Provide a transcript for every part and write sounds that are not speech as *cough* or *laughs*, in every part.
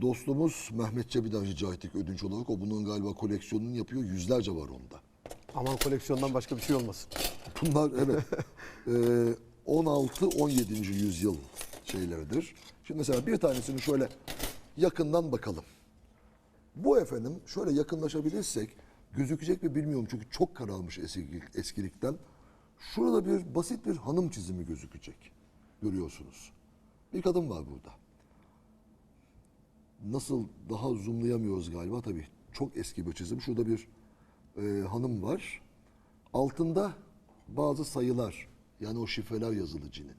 dostumuz Mehmet Çebi'den rica ettik ödünç olarak. O bunun galiba koleksiyonunu yapıyor. Yüzlerce var onda. Aman koleksiyondan başka bir şey olmasın. Bunlar evet *laughs* e, 16-17. yüzyıl şeyleridir. Şimdi mesela bir tanesini şöyle yakından bakalım. Bu efendim şöyle yakınlaşabilirsek gözükecek mi bilmiyorum çünkü çok kararmış eski, eskilikten. Şurada bir basit bir hanım çizimi gözükecek. Görüyorsunuz. Bir kadın var burada. Nasıl daha zoomlayamıyoruz galiba tabii. Çok eski bir çizim. Şurada bir e, hanım var. Altında bazı sayılar yani o şifreler yazılı cinin.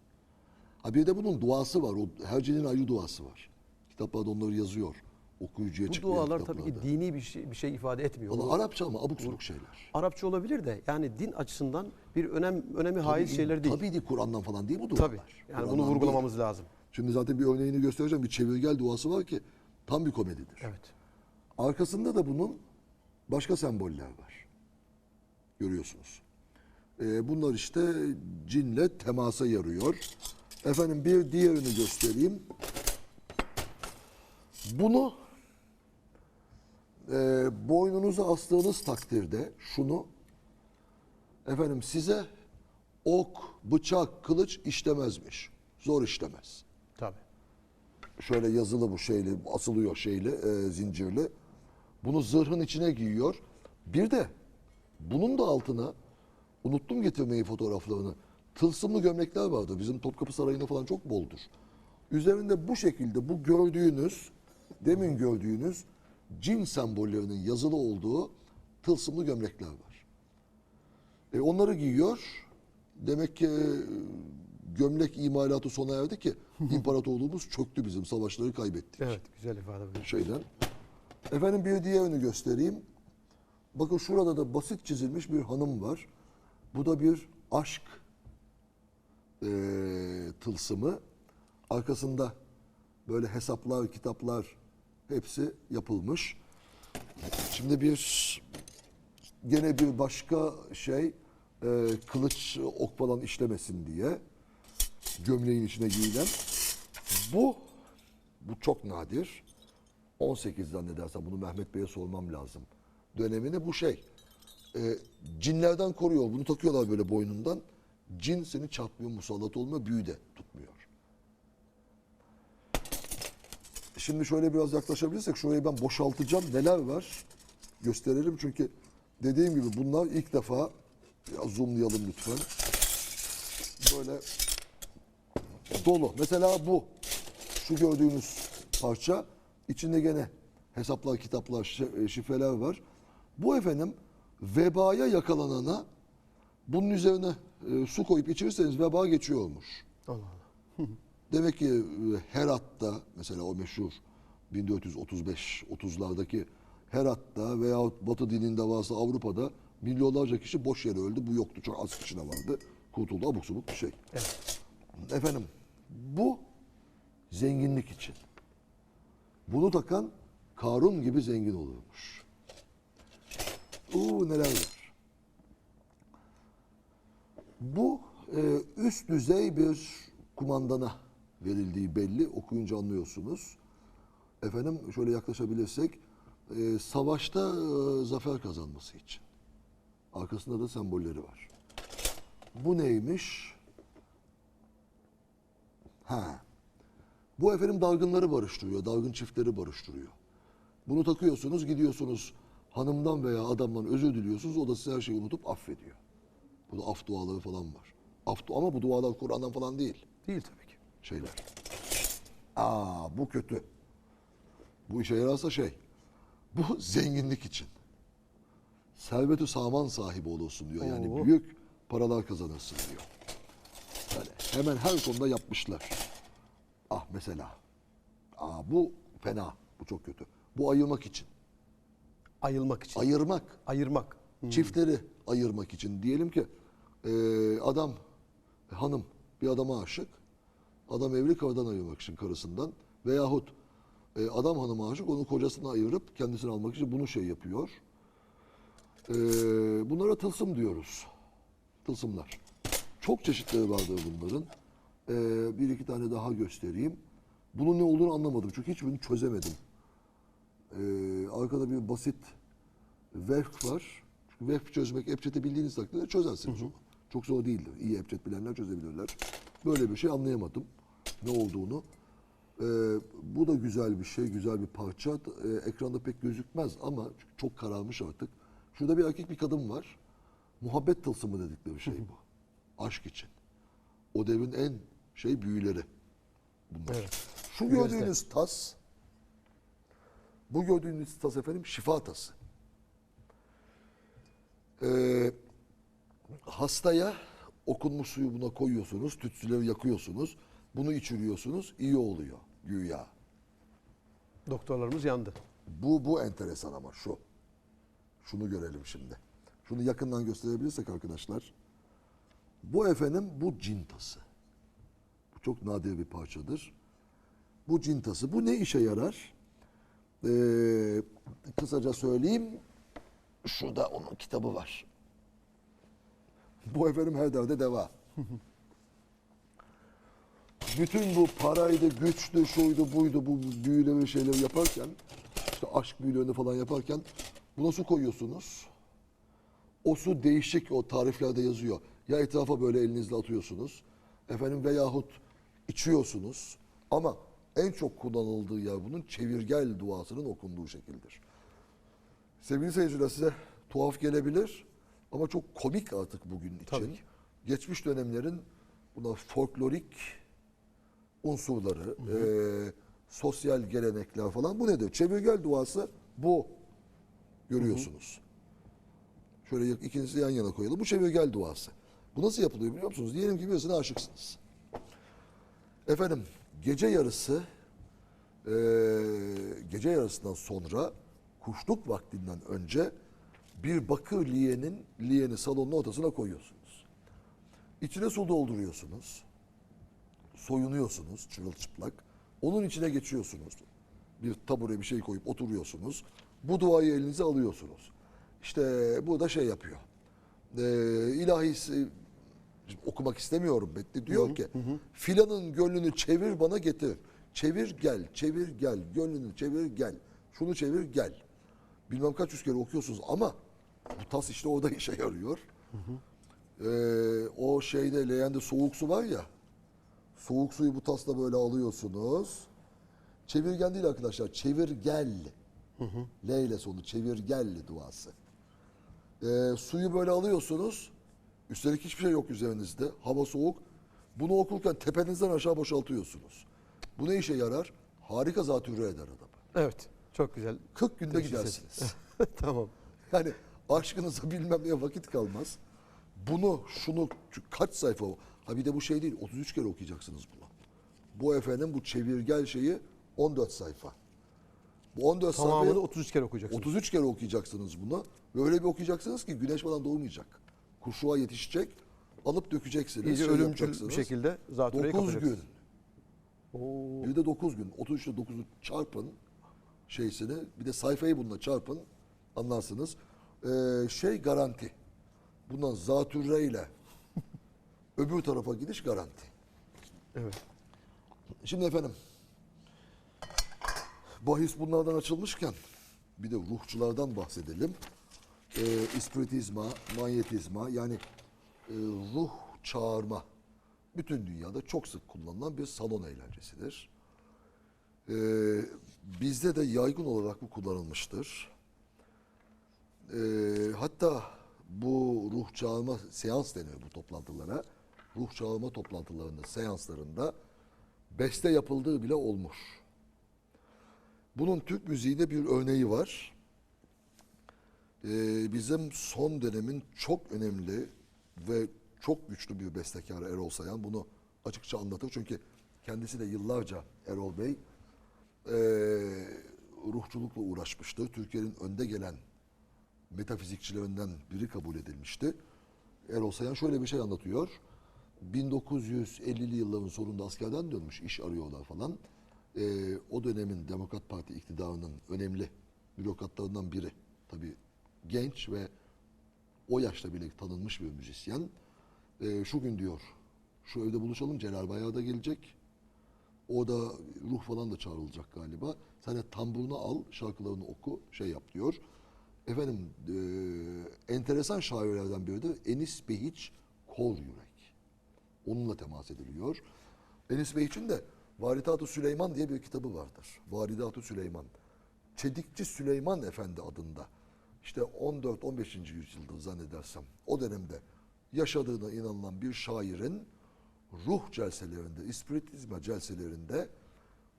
Ha bir de bunun duası var. O, her cinin ayrı duası var. Kitaplarda onları yazıyor. Okuyucuya Bu dualar tabii ki dini bir şey, bir şey ifade etmiyor. Valla Arapça ama abuk subuk şeyler. Arapça olabilir de yani din açısından bir önem önemi haiz şeyler değil. Tabii değil Kur'an'dan falan değil bu dualar. Tabii. Yani Kur'an'dan bunu değil. vurgulamamız lazım. Şimdi zaten bir örneğini göstereceğim. Bir çevirgel duası var ki tam bir komedidir. Evet. Arkasında da bunun başka semboller var. Görüyorsunuz. Ee, bunlar işte cinle temasa yarıyor. Efendim bir diğerini göstereyim. Bunu e, boynunuza astığınız takdirde şunu efendim size ok, bıçak, kılıç işlemezmiş. Zor işlemez Tabii. Şöyle yazılı bu şeyle asılıyor şeyle e, zincirli. Bunu zırhın içine giyiyor. Bir de bunun da altına unuttum getirmeyi fotoğraflarını. Tılsımlı gömlekler vardı. Bizim Topkapı Sarayı'nda falan çok boldur. Üzerinde bu şekilde bu gördüğünüz demin gördüğünüz cin sembollerinin yazılı olduğu tılsımlı gömlekler var. E, onları giyiyor. Demek ki e, gömlek imalatı sona erdi ki imparatorluğumuz çöktü bizim. Savaşları kaybettik. Evet güzel ifade bu. Şeyden. Efendim bir diğerini göstereyim. Bakın şurada da basit çizilmiş bir hanım var. Bu da bir aşk eee, tılsımı. Arkasında böyle hesaplar, kitaplar hepsi yapılmış. Şimdi bir gene bir başka şey eee, kılıç ok falan işlemesin diye gömleğin içine giyilen. Bu bu çok nadir. 18 zannedersem bunu Mehmet Bey'e sormam lazım. Dönemini bu şey. e, cinlerden koruyor. Bunu takıyorlar böyle boynundan. Cin seni çarpmıyor, musallat olmuyor, büyü de tutmuyor. Şimdi şöyle biraz yaklaşabilirsek şurayı ben boşaltacağım. Neler var gösterelim çünkü dediğim gibi bunlar ilk defa zoomlayalım lütfen. Böyle dolu. Mesela bu. Şu gördüğünüz parça içinde gene hesaplar, kitaplar, e, şifreler var. Bu efendim vebaya yakalanana bunun üzerine e, su koyup içirirseniz veba geçiyormuş. Allah Allah. Demek ki e, Herat'ta mesela o meşhur 1435-30'lardaki Herat'ta veya Batı dininde varsa Avrupa'da milyonlarca kişi boş yere öldü. Bu yoktu. Çok az kişi de vardı. Kurtuldu. Abuk subuk bir şey. Efendim bu zenginlik için. Bunu takan Karun gibi zengin olurmuş. Uuu neler var. Bu e, üst düzey bir kumandana verildiği belli. Okuyunca anlıyorsunuz. Efendim şöyle yaklaşabilirsek e, savaşta e, zafer kazanması için. Arkasında da sembolleri var. Bu neymiş? Ha. Bu efendim dargınları barıştırıyor. Dargın çiftleri barıştırıyor. Bunu takıyorsunuz, gidiyorsunuz hanımdan veya adamdan özür diliyorsunuz. O da size her şeyi unutup affediyor. Burada af duaları falan var. Af du- ama bu dualar Kur'an'dan falan değil. Değil tabii ki. Şeyler. Aa bu kötü. Bu işe yararsa şey. Bu zenginlik için. Servet-ü saman sahibi olursun diyor. Yani Oo. büyük paralar kazanırsın diyor. Hemen her konuda yapmışlar. Ah mesela. Aa bu fena. Bu çok kötü. Bu ayırmak için. Ayılmak için. Ayırmak. Ayırmak. Çiftleri ayırmak için. Diyelim ki e, adam, hanım bir adama aşık. Adam evli karıdan ayırmak için karısından. Veyahut e, adam hanıma aşık onu kocasından ayırıp kendisini almak için bunu şey yapıyor. E, bunlara tılsım diyoruz. Tılsımlar. Çok çeşitleri vardır bunların. E, bir iki tane daha göstereyim. Bunun ne olduğunu anlamadım. Çünkü hiçbirini çözemedim. Ee, arkada bir basit vefk var. Çünkü vefk çözmek Epçet'i bildiğiniz takdirde çözersiniz onu. Çok zor değildir. İyi Epçet bilenler çözebilirler. Böyle bir şey anlayamadım. Ne olduğunu. Ee, bu da güzel bir şey, güzel bir parça. Ee, ekranda pek gözükmez ama çok kararmış artık. Şurada bir erkek bir kadın var. Muhabbet tılsımı dedikleri şey bu. Aşk için. O devrin en şey büyüleri bunlar. Evet. Şu gördüğünüz tas, bu gördüğünüz tas efendim şifa tası. Ee, hastaya okunmuş suyu buna koyuyorsunuz, tütsüleri yakıyorsunuz. Bunu içiriyorsunuz, iyi oluyor güya. Doktorlarımız yandı. Bu bu enteresan ama şu. Şunu görelim şimdi. Şunu yakından gösterebilirsek arkadaşlar. Bu efendim bu cin tası. Bu çok nadir bir parçadır. Bu cin tası. Bu ne işe yarar? Ee, kısaca söyleyeyim. Şurada onun kitabı var. Bu efendim her derde deva. *laughs* Bütün bu paraydı, güçtü, şuydu, buydu, bu büyüleri şeyleri yaparken, işte aşk büyülerini falan yaparken buna su koyuyorsunuz. O su değişik, o tariflerde yazıyor. Ya etrafa böyle elinizle atıyorsunuz, efendim veyahut içiyorsunuz. Ama en çok kullanıldığı yer bunun çevirgel duasının okunduğu şekildir. Sevgili seyirciler size tuhaf gelebilir ama çok komik artık bugün için. Tabii ki. Geçmiş dönemlerin buna folklorik unsurları, eee, sosyal gelenekler falan bu nedir? Çevirgel duası bu. Görüyorsunuz. Şöyle yak- ikinizi yan yana koyalım. Bu çevirgel duası. Bu nasıl yapılıyor biliyor musunuz? Diyelim ki birisine aşıksınız. Efendim gece yarısı eee, gece yarısından sonra kuşluk vaktinden önce bir bakır liyenin liyeni salonun ortasına koyuyorsunuz. İçine su dolduruyorsunuz. Soyunuyorsunuz çırılçıplak. Onun içine geçiyorsunuz. Bir tabure bir şey koyup oturuyorsunuz. Bu duayı elinize alıyorsunuz. İşte bu da şey yapıyor. Ee, okumak istemiyorum Betli diyor ki filanın gönlünü çevir bana getir. Çevir gel, çevir gel, gönlünü çevir gel. Şunu çevir gel. Bilmem kaç yüz kere okuyorsunuz ama bu tas işte orada işe yarıyor. Ee, o şeyde leğende soğuk su var ya. Soğuk suyu bu tasla böyle alıyorsunuz. Çevirgen değil arkadaşlar. Çevir gel. L ile sonu çevir gel duası. Ee, suyu böyle alıyorsunuz. Üstelik hiçbir şey yok üzerinizde. Hava soğuk. Bunu okurken tepenizden aşağı boşaltıyorsunuz. Bu ne işe yarar? Harika zatürre eder adamı. Evet. Çok güzel. 40 günde Teşhis gidersiniz. *laughs* tamam. Yani aşkınıza *laughs* bilmem neye vakit kalmaz. Bunu, şunu şu kaç sayfa o? Ha bir de bu şey değil, 33 kere okuyacaksınız bunu. Bu efendim bu çevirgel şeyi 14 sayfa. Bu 14 Tamamını sayfayı 33 kere okuyacaksınız. 33 kere okuyacaksınız bunu. Böyle bir okuyacaksınız ki güneş falan doğmayacak. Kuşluğa yetişecek, alıp dökeceksiniz. İyice şey ölümcül bir şekilde zatürreyi 9 gün. Oo. Bir de 9 gün. 33 ile 9'u çarpın şeysini. Bir de sayfayı bununla çarpın. Anlarsınız. Ee, şey garanti. Bundan zatürre ile *laughs* öbür tarafa gidiş garanti. Evet. Şimdi efendim bahis bunlardan açılmışken bir de ruhçulardan bahsedelim. Ee, ispiritizma, manyetizma yani e, ruh çağırma bütün dünyada çok sık kullanılan bir salon eğlencesidir. Ee, bizde de yaygın olarak bu kullanılmıştır. Ee, hatta bu ruh çağırma seans deniyor bu toplantılara. Ruh çağırma toplantılarında, seanslarında beste yapıldığı bile olmuş. Bunun Türk müziğinde bir örneği var. Ee, bizim son dönemin çok önemli ve çok güçlü bir bestekar Erol Sayan bunu açıkça anlatır. Çünkü kendisi de yıllarca Erol Bey ee, ruhçulukla uğraşmıştı. Türkiye'nin önde gelen metafizikçilerinden biri kabul edilmişti. Erol Sayan şöyle bir şey anlatıyor. 1950'li yılların sonunda askerden dönmüş, iş arıyorlar falan. Ee, o dönemin Demokrat Parti iktidarının önemli bürokratlarından biri. Tabii genç ve o yaşta bile tanınmış bir müzisyen. Ee, şu gün diyor, şu evde buluşalım, Celal Bayar da gelecek. O da ruh falan da çağrılacak galiba. Sen de tamburunu al, şarkılarını oku, şey yap diyor. Efendim e, enteresan şairlerden biri de Enis Behiç Kor Yürek. Onunla temas ediliyor. Enis Behiç'in de Varidat-ı Süleyman diye bir kitabı vardır. Varidat-ı Süleyman. Çedikçi Süleyman Efendi adında. İşte 14-15. yüzyılda zannedersem o dönemde yaşadığına inanılan bir şairin ruh celselerinde, ispiritizma celselerinde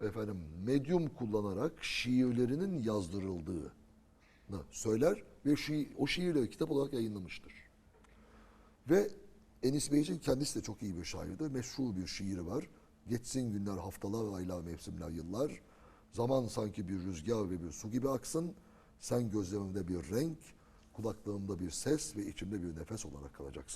efendim medyum kullanarak şiirlerinin yazdırıldığını söyler ve şiir, o şiirleri kitap olarak yayınlamıştır. Ve Enis Beyciğin kendisi de çok iyi bir şairdir. Meşhur bir şiiri var. Geçsin günler, haftalar, aylar, mevsimler, yıllar. Zaman sanki bir rüzgar ve bir su gibi aksın. Sen gözlerimde bir renk, kulaklarımda bir ses ve içimde bir nefes olarak kalacaksın.